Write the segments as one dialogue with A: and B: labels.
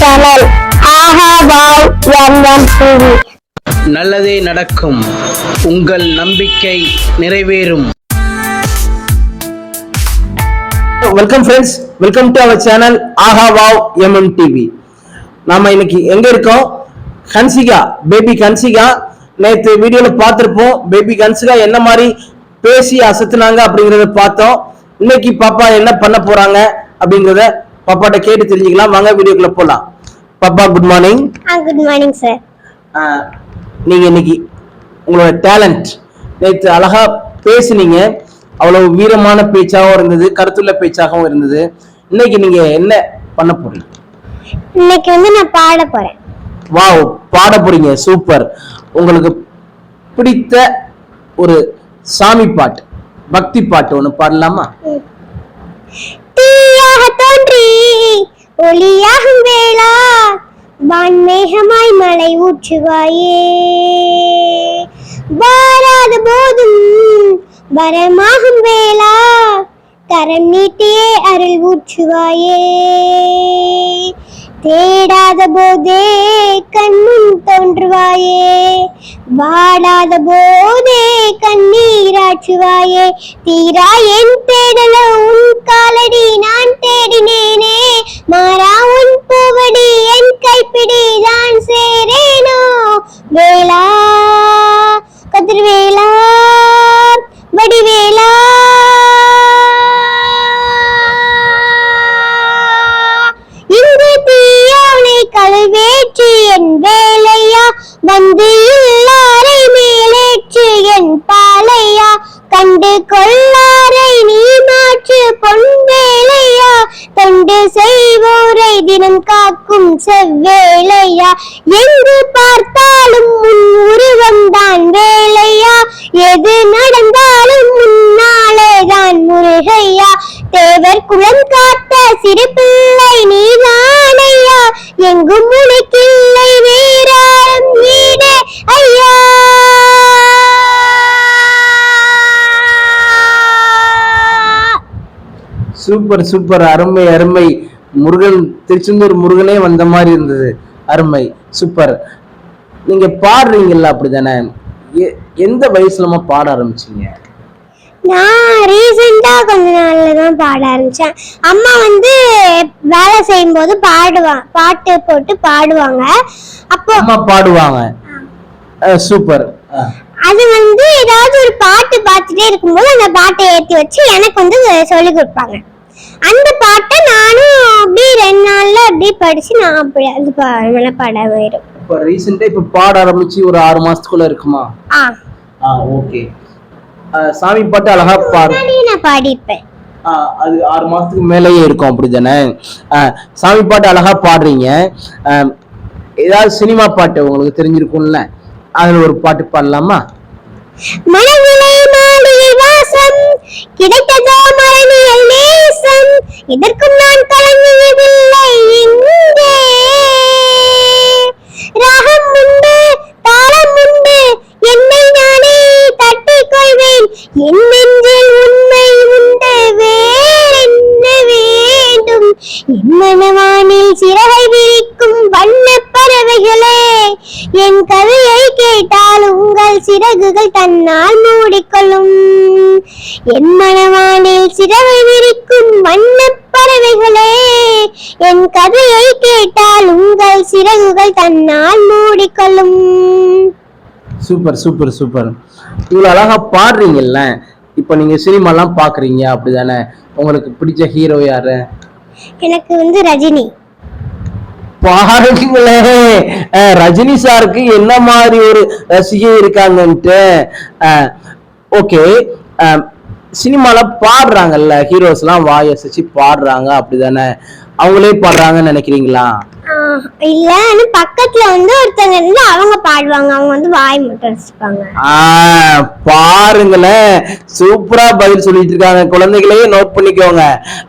A: channel. ஆஹா wow MM TV
B: நல்லதே நடக்கும். உங்கள் நம்பிக்கை நிறைவேறும்.
C: Welcome friends welcome to our channel ஆஹா வாவ் எம்எம் டிவி நாம இன்னைக்கு எங்க இருக்கோம்? ஹன்சிகா பேபி கன்சிகா. நேத்து வீடியோல பார்த்திருப்போம் பேபி கன்சிகா என்ன மாதிரி பேசி அசத்துனாங்க அப்படிங்கறத பார்த்தோம். இன்னைக்கு பாப்பா என்ன பண்ண போறாங்க அப்படிங்கறத பாப்பாட்ட கேட்டு தெரிஞ்சுக்கலாம். வாங்க வீடியோக்குள்ள போலாம். பாப்பா good morning
A: good morning sir
C: நீங்க இன்னைக்கு உங்களோட டேலண்ட் நேற்று அழகா பேசுனீங்க. அவ்வளவு வீரமான பேச்சாகவும் இருந்தது கருத்துள்ள பேச்சாகவும் இருந்தது. இன்னைக்கு நீங்க என்ன பண்ண போறீங்க?
A: இன்னைக்கு வந்து நான் பாட போறேன்.
C: வாவ் பாட போறீங்க. சூப்பர். உங்களுக்கு பிடித்த ஒரு சாமி பாட்டு பக்தி பாட்டு ஒண்ணு பாடலாமா?
A: தீயாக தோன்றி ஒளியாகும் வேளா வான்மேகமாய் மலை ஊற்றுவாயே. வாராத போதும் வரமாகும் வேளா கரம் நீட்டியே அருள் ஊற்றுவாயே. தேடாத போதே கண்முன் தோன்றுவாயே வாடாத போதே கண்ணீராற்றுவாயே தீரா என் தேடல உன் காலடி நான் தேடினேனே. மாறா உன் பூவடி என் கைப்பிடி தான் சேரேனோ. வேளா எது நடந்தாலும் முன்னாலே தான் முருகையா. தேவர் குளம் காத்த சிறு பிள்ளை நீதானையா. எங்கும் உனக்கில்லை வேறாரும் ஈடே ஐயா.
C: Super super. அருமை அருமை. முருகன் திருச்செந்தூர் முருகனே வந்த மாதிரி இருந்தது. அருமை சூப்பர். நீங்க பாடுறீங்கல்ல அப்படிதானே? எந்த வயசுலமா பாட ஆரம்பிச்சீங்க?
A: நான் ரீசெண்டா கொஞ்ச நாள்ல தான் பாட ஆரம்பிச்சேன். அம்மா வந்து வேலை செய்யும்போது பாடுவாங்க பாட்டு போட்டு பாடுவாங்க. அப்போ
C: அம்மா பாடுவாங்க. சூப்பர்.
A: அது வந்து ஏதாவது ஒரு பாட்டு பார்த்துட்டே இருக்கும்போது அந்த பாட்டை ஏற்றி வச்சு எனக்கு வந்து சொல்லி கொடுப்பாங்க. அந்த பாட்டை நானும் அப்படியே ரெண்டு நாள்ல அப்படியே படிச்சு நான் அப்படி அது மனப்பாட ஆயிடும்
C: இப்ப ரீசெண்டா இப்ப பாட ஆரம்பிச்சு ஒரு ஆறு மாசத்துக்குள்ள இருக்குமா?
A: ஆ.
C: ஆ ஓகே சாமி பாட்டு அழகா பாடு.
A: நான் பாடியிருப்பேன்.
C: ஆ, அது ஆறு மாசத்துக்கு மேலேயே இருக்கும் அப்படிதானே சாமி பாட்டு அழகா பாடுறீங்க. ஏதாவது சினிமா பாட்டு உங்களுக்கு தெரிஞ்சிருக்கும்ல? அதுல ஒரு பாட்டு பாடலாமா?
A: மனநிலை மாளிகை வாசம் கிடைத்ததோ மரணியல் நேசம் இதற்கும் நான் கலங்கியதில்லை இங்கே சிறகுகள் தன்னால் மூடிக்கொள்ளும். என் மனவானில் சிறகை விரிக்கும் வண்ணப் பறவைகளே என் கதையை கேட்டால் உங்கள் சிறகுகள் தன்னால் மூடிக்கொள்ளும்.
C: Super super super. இவ்வளவு அழகா பாடுறீங்கல்ல. இப்ப நீங்க சினிமாலாம் பாக்குறீங்க அப்படிதானே? உங்களுக்கு பிடிச்ச ஹீரோ யாரு?
A: எனக்கு வந்து ரஜினி.
C: பாருங்களேன் அஹ், ரஜினி சாருக்கு என்ன மாதிரி ஒரு ரசிகை இருக்காங்கன்ட்டு ஓகே சினிமால பாடுறாங்கல்ல ஹீரோஸ் எல்லாம் வாய் அசைச்சு பாடுறாங்க அப்படிதானே? அவங்களே பாடுறாங்கன்னு நினைக்கிறீங்களா?
A: இல்ல பக்கத்துல வந்து ஒருத்தங்க இருந்து அவங்க பாடுவாங்க. அவங்க வந்து வாய் மட்டும் வச்சுப்பாங்க
C: ஆஹ் பாருங்களேன் சூப்பரா பதில் சொல்லிட்டு இருக்காங்க. குழந்தைகளே நோட் பண்ணிக்கோங்க.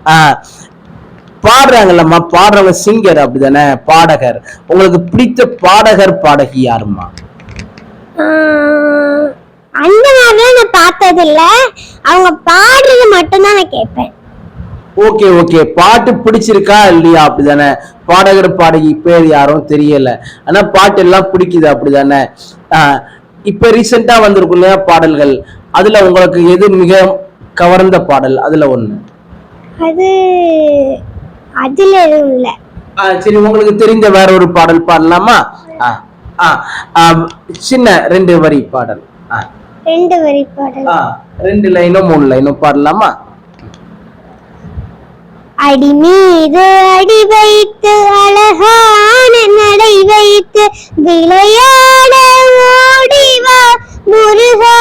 C: ஆஹ் பாடுறாங்கல்லம்மா பாடுறவங்க சிங்கர் அப்படிதானே பாடகர். உங்களுக்கு பிடித்த பாடகர் பாடகி யாரும்மா?
A: ஆஹ் அந்த மாதிரிலாம் நான் பார்த்தது இல்ல அவங்க பாடுறது மட்டும்தான் நான் கேட்பேன்.
C: Okay okay. பாட்டு பிடிச்சிருக்கா இல்லையா? அப்படிதானே. பாடகர் பாடகி பேர் யாரும் தெரியல. ஆனா பாட்டு எல்லாம் பிடிக்குது அப்படிதானே. இப்ப ரீசெண்டா வந்திருக்கும் இல்லையா பாடல்கள்? அதுல உங்களுக்கு எது மிக கவர்ந்த பாடல்? அதுல ஒண்ணு.
A: அது அதுல எதுவும் இல்லை.
C: சரி உங்களுக்கு தெரிந்த வேற ஒரு பாடல் பாடலாமா? சின்ன ரெண்டு வரி பாடல்.
A: ரெண்டு வரி பாடல்.
C: ரெண்டு லைனோ மூணு லைனோ பாடலாமா?
A: அடி மீது அடி வைத்து அழகான நடை வைத்து விளையாட ஓடிவா முருகா.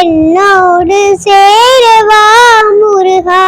A: என்னோடு சேரவா முருகா.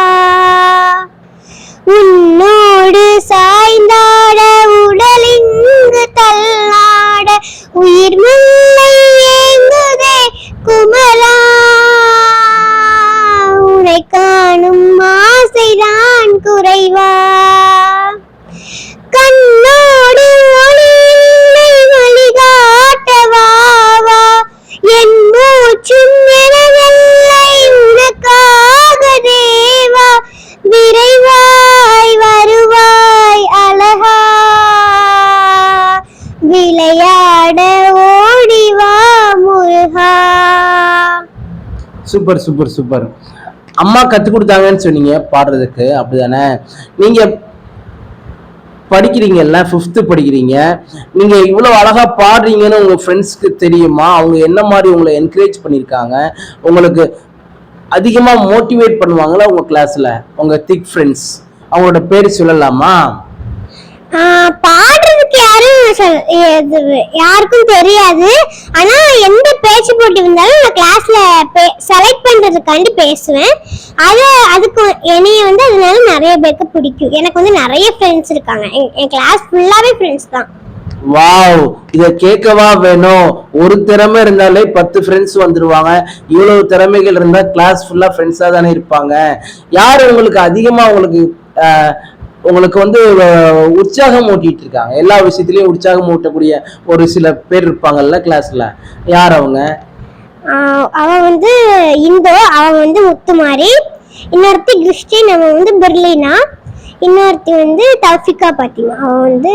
C: Super super super. அம்மா கத்து கொடுத்தாங்கன்னு சொன்னீங்க பாடுறதுக்கு. அப்படிதானே? நீங்க படிக்கிறீங்கல்ல ஃபிஃப்த்து படிக்கிறீங்க. நீங்கள் இவ்வளோ அழகா பாடுறீங்கன்னு உங்கள் ஃப்ரெண்ட்ஸ்க்கு தெரியுமா? அவங்க என்ன மாதிரி உங்களை என்கரேஜ் பண்ணியிருக்காங்க? உங்களுக்கு அதிகமாக மோட்டிவேட் பண்ணுவாங்களா உங்கள் கிளாஸில் உங்கள் திக் ஃப்ரெண்ட்ஸ் அவங்களோட பேர் சொல்லலாமா?
A: பாடு. சொல்- யாருக்கும் தெரியாது. ஆனா எந்த பேச்சு போட்டி இருந்தாலும் நான் கிளாஸ்ல செலக்ட் பண்றதுக்காண்டி பேசுவேன். அது அதுக்கு என்னைய வந்து அதனால நிறைய பேருக்கு பிடிக்கும். எனக்கு வந்து நிறைய ஃப்ரெண்ட்ஸ் இருக்காங்க. என்- என் கிளாஸ் ஃபுல்லாவே ஃப்ரெண்ட்ஸ் தான்.
C: வாவ் இத கேட்கவா வேணும் ஒரு திறமை இருந்தாலே பத்து ஃப்ரெண்ட்ஸ் வந்துருவாங்க. இவ்வளவு திறமைகள் இருந்தா கிளாஸ் ஃபுல்லா ஃப்ரெண்ட்ஸா தானே இருப்பாங்க. யார் உங்களுக்கு அதிகமா உங்களுக்கு உங்களுக்கு வந்து உற்சாகம் ஊட்டிட்டு இருக்காங்க. எல்லா விஷயத்திலயும் உற்சாகம் ஊட்டக்கூடிய ஒரு சில பேர் இருப்பாங்கல்ல கிளாஸ்ல யார் அவங்க?
A: அவன் வந்து இந்தோ அவன் வந்து முத்துமாரி. இன்னொருத்தி கிறிஸ்டின் அவன் வந்து பெர்லினா. இன்னொருத்தி வந்து தௌஃபிகா பாத்திமா. அவன் வந்து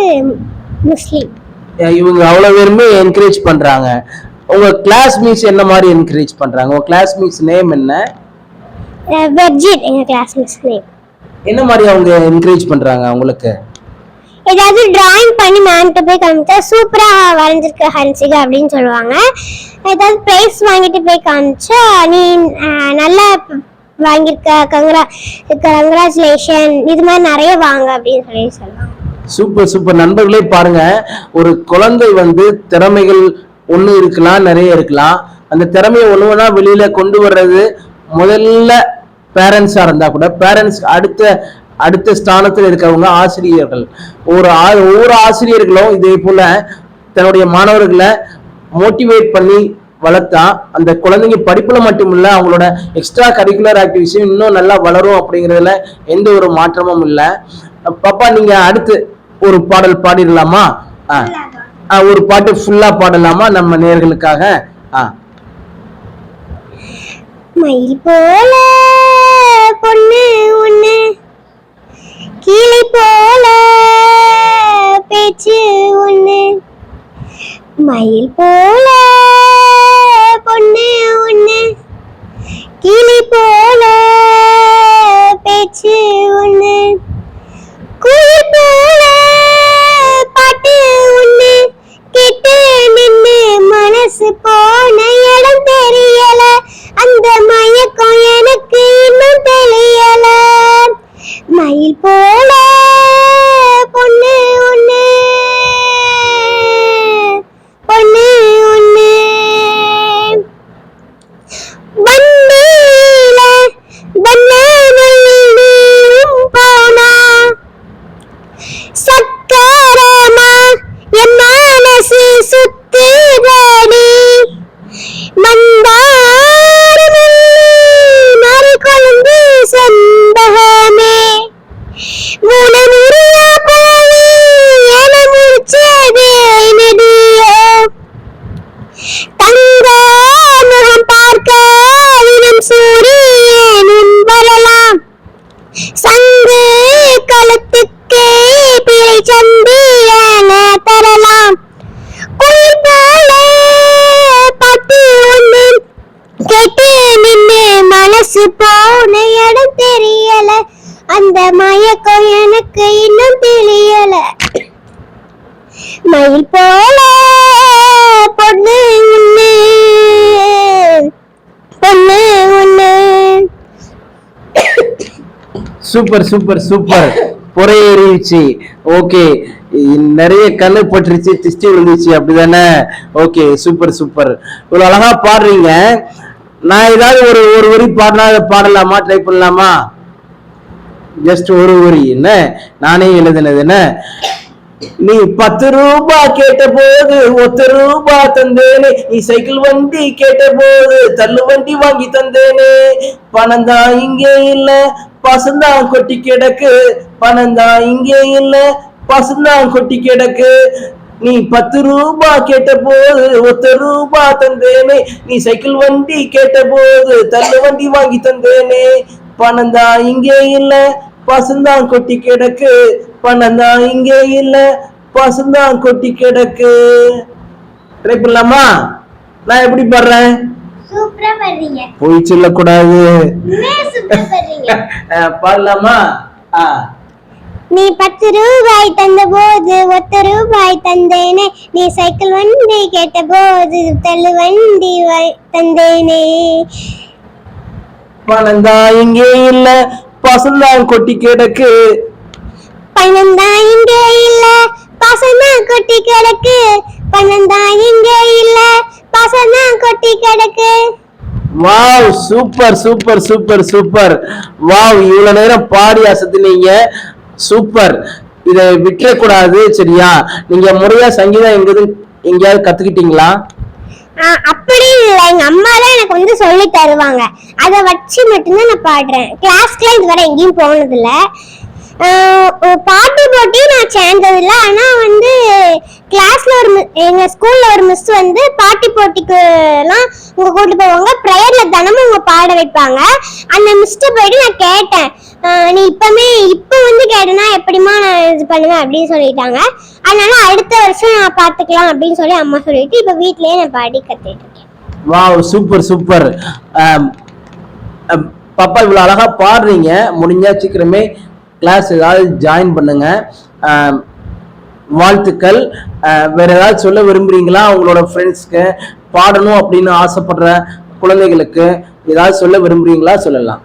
A: முஸ்லீம்.
C: இவங்க அவ்வளவு பேருமே என்கரேஜ் பண்றாங்க. உங்க கிளாஸ் மீட்ஸ் என்ன மாதிரி என்கரேஜ் பண்றாங்க? உங்க கிளாஸ் மீட்ஸ் நேம் என்ன
A: வெர்ஜின் எங்க கிளாஸ் மிஸ் நேம்
C: என்ன மாதிரி அவங்க என்கரேஜ் பண்றாங்க உங்களுக்கு
A: ஏதாவது டிராயிங் பண்ணி மேம்கிட்ட போய் காமிச்சா சூப்பரா வரைஞ்சிருக்க ஹன்சிகா அப்படின்னு சொல்லுவாங்க. ஏதாவது ப்ரைஸ் வாங்கிட்டு போய் காமிச்சா நீ நல்லா வாங்கியிருக்க கங்க்ரா கங்க்ராச்சுலேஷன் இது மாதிரி நிறைய வாங்க அப்படின்னு சொல்லி சொல்லுவாங்க.
C: சூப்பர் சூப்பர் நண்பர்களே பாருங்க. ஒரு குழந்தை வந்து திறமைகள் ஒண்ணு இருக்கலாம் நிறைய இருக்கலாம். அந்த திறமையை ஒண்ணு ஒண்ணா வெளியில கொண்டு வர்றது முதல்ல பேரண்ட்ஸாக இருந்தால் கூட பேரண்ட்ஸ் அடுத்த அடுத்த ஸ்தானத்தில் இருக்கிறவங்க ஆசிரியர்கள். ஒரு ஆ- ஒவ்வொரு ஆசிரியர்களும் இதே போல் தன்னுடைய மாணவர்களை மோட்டிவேட் பண்ணி வளர்த்தா அந்த குழந்தைங்க படிப்பில் மட்டும் இல்லை அவங்களோட எக்ஸ்ட்ரா கரிக்குலர் ஆக்டிவிட்டிஸும் இன்னும் நல்லா வளரும் அப்படிங்கிறதுல எந்த ஒரு மாற்றமும் இல்லை. பாப்பா நீங்கள் அடுத்து ஒரு பாடல் பாடிடலாமா? ஆ. ஆ, ஒரு பாட்டு ஃபுல்லாக பாடலாமா நம்ம நேர்களுக்காக? ஆ.
A: மயில் போல பொண்ணு ஒண்ணு. கிளி போல பேச்சு ஒண்ணு. மயில் போல அந்த மயக்கம் எனக்கு இன்னும் தெரியல. மயில் போல பொண்ணு ஒண்ணு பொண்ணு ஒண்ணு
C: சூப்பர் சூப்பர் சூப்பர். புறையேறிச்சு ஓகே. நிறைய கண்ணு பட்டுருச்சு திஷ்டி விழுந்துச்சு அப்படிதானே? Okay super super. இவ்வளோ அழகா பாடுறீங்க. நான் ஏதாவது ஒரு ஒரு வரி பாடினா பாடலாமா? ட்ரை பண்ணலாமா? ஜஸ்ட் ஒரு வரி. என்ன? நானே எழுதினது என்ன? நீ பத்து ரூபா கேட்ட போது ஒத்த ரூபா தந்தேனே. நீ சைக்கிள் வண்டி கேட்ட போது தள்ளு வண்டி வாங்கி தந்தேனே. பணம் தான் இங்கே இல்ல பசந்தான் கொட்டி கிடக்கு. பணம் தான் இங்கே இல்ல பசந்தான் கொட்டி கிடக்கு. நீ பத்து ரூபா கேட்ட போது ஒத்த ரூபா தந்தேனே. நீ சைக்கிள் வண்டி கேட்ட போது தள்ளு வண்டி வாங்கி தந்தேனே. பணம் தான் இங்கே இல்ல பசுந்தான் கொட்டி கிடக்கு. பணம் தான் இங்கே இல்ல பசுந்தான் கொட்டி கிடக்கு. ட்ரை பண்ணலாமா? நான் எப்படி பாடுறேன்? போய் சொல்லக்கூடாது. பாடலாமா? ஆ.
A: நீ பத்து ரூபாய் தந்த போது ஒத்த ரூபாய் தந்தேனே. நீ சைக்கிள் வண்டி கேட்ட போது தள்ளு வண்டி தந்தேனே.
C: பணம் தான் இங்கே இல்ல பசுந்தான் கொட்டி கிடக்கு.
A: பணம் தான் இங்கே இல்ல பசங்க கொட்டி கிடக்கு. பணம் தான் இங்கே இல்ல பசங்க கொட்டி கிடக்கு.
C: Wow super super super super. Wow இவ்வளவு நேரம் பாடி அசத்துனீங்க. சூப்பர் இதை விட்டுறக்கூடாது சரியா? நீங்க முறையா சங்கீதம் எங்கேயும் எங்கேயாவது கத்துக்கிட்டீங்களா?
A: அப்படி இல்லை. எங்க அம்மா தான் எனக்கு வந்து சொல்லி தருவாங்க. அதை வச்சு மட்டும்தான் நான் பாடுறேன். கிளாஸ்க்குலாம் இதுவரை எங்கேயும் போனது இல்ல பாட்டு போட்டி நான் சேர்ந்தது இல்லை ஆனால் வந்து கிளாஸ்ல ஒரு எங்கள் ஸ்கூலில் ஒரு மிஸ் வந்து பாட்டு போட்டிக்குலாம் உங்க கூட்டு போவாங்க. ப்ரேயரில் தினமும் உங்க பாட வைப்பாங்க. அந்த மிஸ்ட்டை போயிட்டு நான் கேட்டேன். நீ இப்பவுமே இப்போ வந்து கேட்டேன்னா எப்படிமா நான் இது பண்ணுவேன் அப்படின்னு சொல்லிட்டாங்க. அதனால அடுத்த வருஷம் நான் பார்த்துக்கலாம் அப்படின்னு சொல்லி அம்மா சொல்லிட்டு இப்போ வீட்லயே நான் பாடி கத்துட்டு இருக்கேன்.
C: வாவ் சூப்பர் சூப்பர் பாப்பா இவ்வளோ அழகா பாடுறீங்க. முடிஞ்சா சீக்கிரமே கிளாஸ் ஏதாவது ஜாயின் பண்ணுங்க. வாழ்த்துக்கள். வேறு வேற ஏதாவது சொல்ல விரும்புறீங்களா? உங்களோட ஃப்ரெண்ட்ஸ்க்கு பாடணும் அப்படின்னு ஆசைப்படுற குழந்தைகளுக்கு ஏதாவது சொல்ல விரும்புறீங்களா? சொல்லலாம்.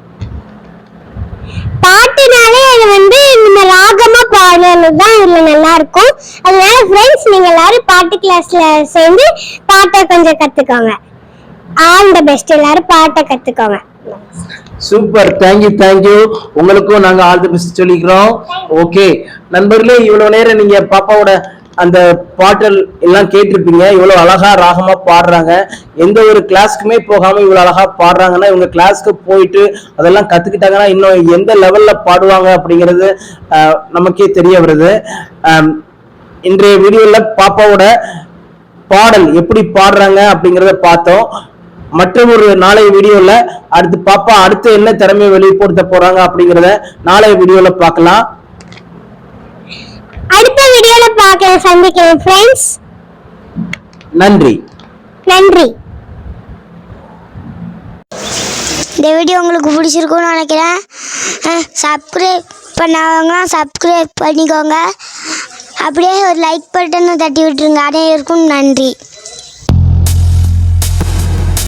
A: பாட்டுனாலே அது வந்து நம்ம ராகமா பாடுறது தான் இதுல நல்லா இருக்கும் அதனால ஃப்ரெண்ட்ஸ் நீங்க எல்லாரும் பாட்டு கிளாஸ்ல சேர்ந்து பாட்டை கொஞ்சம் கத்துக்கோங்க. ஆல் த பெஸ்ட் எல்லாரும் பாட்டை கத்துக்கோங்க.
C: சூப்பர் தேங்க்யூ தேங்க்யூ உங்களுக்கும் நாங்க ஆல் தி பெஸ்ட் சொல்லிக்கிறோம். ஓகே நண்பர்களே இவ்வளவு நேரம் நீங்க பாப்பாவோட அந்த பாட்டல் எல்லாம் கேட்டிருப்பீங்க. இவ்வளவு அழகா ராகமா பாடுறாங்க. எந்த ஒரு கிளாஸ்க்குமே போகாம இவ்வளவு அழகா பாடுறாங்கன்னா இவங்க கிளாஸ்க்கு போயிட்டு அதெல்லாம் கத்துக்கிட்டாங்கன்னா இன்னும் எந்த லெவல்ல பாடுவாங்க அப்படிங்கிறது நமக்கே தெரிய வருது. இன்றைய வீடியோல பாப்பாவோட பாடல் எப்படி பாடுறாங்க அப்படிங்கறத பார்த்தோம். மற்றும் ஒரு நாளைய வீடியோல அடுத்து பாப்பா அடுத்து என்ன திறமையை வெளிப்படுத்த போறாங்க அப்படிங்கறத நாளைய வீடியோல பார்க்கலாம்.
A: அடுத்த வீடியோல பார்க்கலாம் சந்திக்கிறேன் ஃப்ரெண்ட்ஸ்
C: நன்றி.
A: நன்றி.
D: இந்த வீடியோ உங்களுக்கு பிடிச்சிருக்கும்னு நினைக்கிறேன். சப்ஸ்கிரைப் பண்ணாதவங்களாம் சப்ஸ்கிரைப் பண்ணிக்கோங்க. அப்படியே ஒரு லைக் பட்டனை தட்டி விட்டுருங்க. அனைவருக்கும் நன்றி.